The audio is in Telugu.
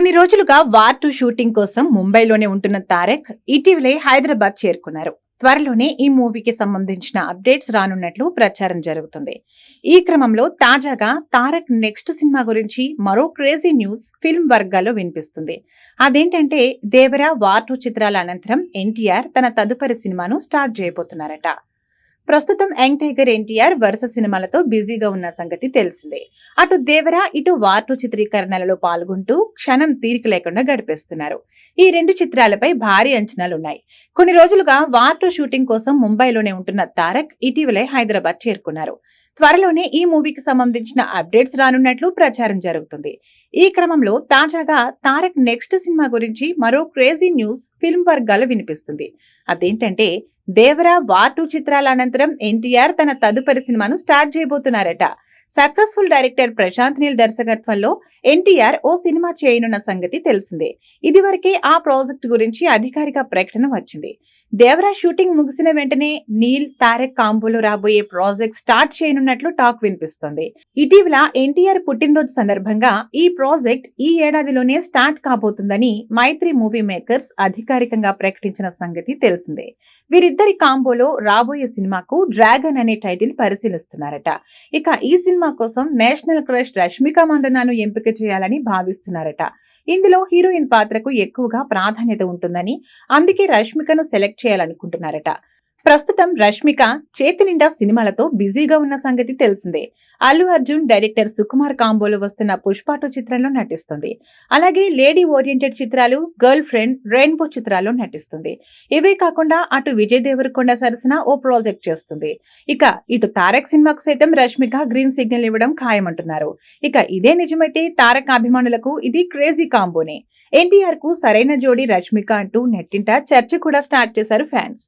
కొన్ని రోజులుగా వార్ టూ షూటింగ్ కోసం ముంబైలోనే ఉంటున్న తారక్ ఇటీవలే హైదరాబాద్ చేరుకున్నారు. త్వరలోనే ఈ మూవీకి సంబంధించిన అప్డేట్స్ రానున్నట్లు ప్రచారం జరుగుతుంది. ఈ క్రమంలో తాజాగా తారక్ నెక్స్ట్ సినిమా గురించి మరో క్రేజీ న్యూస్ ఫిల్మ్ వర్గాల్లో వినిపిస్తుంది. అదేంటంటే దేవరా వార్ టూ చిత్రాల అనంతరం ఎన్టీఆర్ తన తదుపరి సినిమాను స్టార్ట్ చేయబోతున్నారట. ప్రస్తుతం యంగ్ టైగర్ ఎన్టీఆర్ వరుస సినిమాలతో బిజీగా ఉన్న సంగతి తెలిసిందే. అటు దేవరా ఇటు వార్టు చిత్రీకరణలలో పాల్గొంటూ క్షణం తీరిక లేకుండా గడిపేస్తున్నారు. ఈ రెండు చిత్రాలపై భారీ అంచనాలున్నాయి. కొన్ని రోజులుగా వార్టు షూటింగ్ కోసం ముంబైలోనే ఉంటున్న తారక్ ఇటీవలే హైదరాబాద్ చేరుకున్నారు. త్వరలోనే ఈ మూవీకి సంబంధించిన అప్డేట్స్ రానున్నట్లు ప్రచారం జరుగుతుంది. ఈ క్రమంలో తాజాగా తారక్ నెక్స్ట్ సినిమా గురించి మరో క్రేజీ న్యూస్ ఫిల్మ్ వర్గాలు వినిపిస్తుంది. అదేంటంటే దేవరా వార్ టూ చిత్రాల అనంతరం ఎన్టీఆర్ తన తదుపరి సినిమాను స్టార్ట్ చేయబోతున్నారట. సక్సెస్ఫుల్ డైరెక్టర్ ప్రశాంత్ నీల్ దర్శకత్వంలో ఎన్టీఆర్ ఓ సినిమా చేయనున్న సంగతి తెలిసిందే. ఇదివరకే ఆ ప్రాజెక్ట్ గురించి అధికారిక ప్రకటన వచ్చింది. దేవరా షూటింగ్ ముగిసిన వెంటనే నీల్ తారక్ కాంబోలో రాబోయే ప్రాజెక్ట్ స్టార్ట్ చేయనున్నట్లు టాక్ వినిపిస్తోంది. ఇటీవల ఎన్టీఆర్ పుట్టినరోజు సందర్భంగా ఈ ప్రాజెక్ట్ ఈ ఏడాదిలోనే స్టార్ట్ కాబోతుందని మైత్రి మూవీ మేకర్స్ అధికారికంగా ప్రకటించిన సంగతి తెలిసిందే. వీరిద్దరి కాంబోలో రాబోయే సినిమాకు డ్రాగన్ అనే టైటిల్ పరిశీలిస్తున్నారట. ఇక ఈ సినిమా సినిమా కోసం నేషనల్ క్రష్ రష్మిక మందనాను ఎంపిక చేయాలని భావిస్తున్నారట. ఇందులో హీరోయిన్ పాత్రకు ఎక్కువగా ప్రాధాన్యత ఉంటుందని అందుకే రష్మికను సెలెక్ట్ చేయాలనుకుంటున్నారట. ప్రస్తుతం రష్మిక చేతి నిండా సినిమాలతో బిజీగా ఉన్న సంగతి తెలిసిందే. అల్లు అర్జున్ డైరెక్టర్ సుకుమార్ కాంబోలో వస్తున్న పుష్పాటు చిత్రంలో నటిస్తుంది. అలాగే లేడీ ఓరియంటెడ్ చిత్రాలు గర్ల్ ఫ్రెండ్ రెయిన్బో చిత్రాల్లో నటిస్తుంది. ఇవే కాకుండా అటు విజయ్ దేవరకొండ సరసన ఓ ప్రాజెక్ట్ చేస్తుంది. ఇక ఇటు తారక్ సినిమాకు సైతం రష్మిక గ్రీన్ సిగ్నల్ ఇవ్వడం ఖాయమంటున్నారు. ఇక ఇదే నిజమైతే తారక్ అభిమానులకు ఇది క్రేజీ కాంబోనే. ఎన్టీఆర్కు సరైన జోడి రష్మిక అంటూ నెట్టింట చర్చ కూడా స్టార్ట్ చేశారు ఫ్యాన్స్.